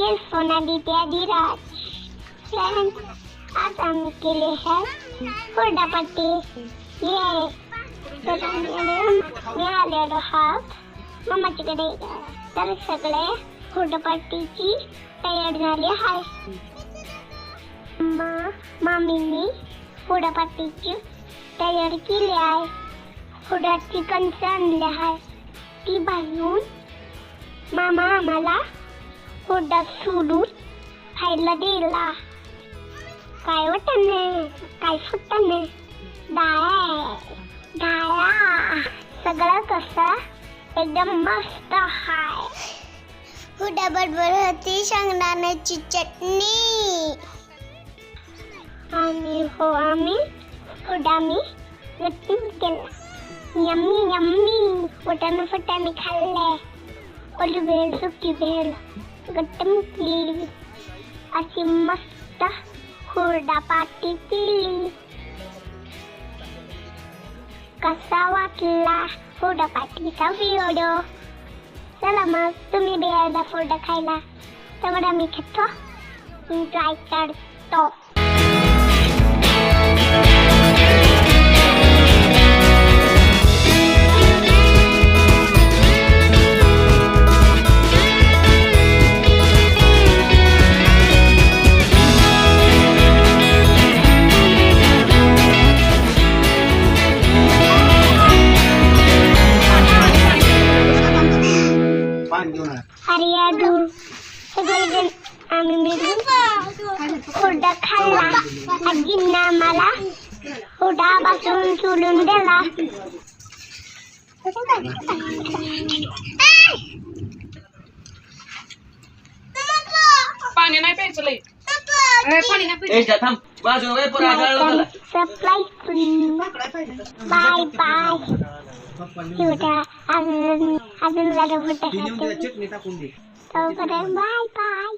हे। सोनादित्य Adhiraj friends आज आम्ही केले आहे हुरडापट्टी ये तर आम्ही मिळालेलो आहात मामाच्याकडे तर सगळे हुरडापट्टीची तयार झाली आहे मा- मामींनी हुरडापट्टीची तयार केली आहे हुरडाची कंच आणली आहे ती भाजून मामा आम्हाला हुरडा सोडून खायला दिला. काय वाटणे काय फुटणे डाळ डाळा सगळं कसं? एकदम मस्त हाय. हुडा बरोबर होती शेंगदाण्याची चटणी? आणि हो आम्ही हुडा मी गट्टून केला यम्मी यम्मी फुटाने फुटाने खाल्ले ओली भेळ सुकी भेळ गट्टम केली अशी मस्त हुरडा पाटी केली कसा वाटला हुरडा पाटीचा व्हिडिओ चला मग तुम्ही बियादा हुरडा खायला. तेवढा मी खेळतो ट्राय करतो. आर्या धूर सगळेजण आम्ही मिळून हुरडा खाल्ला. आजींना आम्हाला हुरडा पासून सोडून दिला. पाणी नाही प्यायचं बाय बाय ওটা আবেদন আবেদন লাগে ভোটটা তারপরে বাই বাই।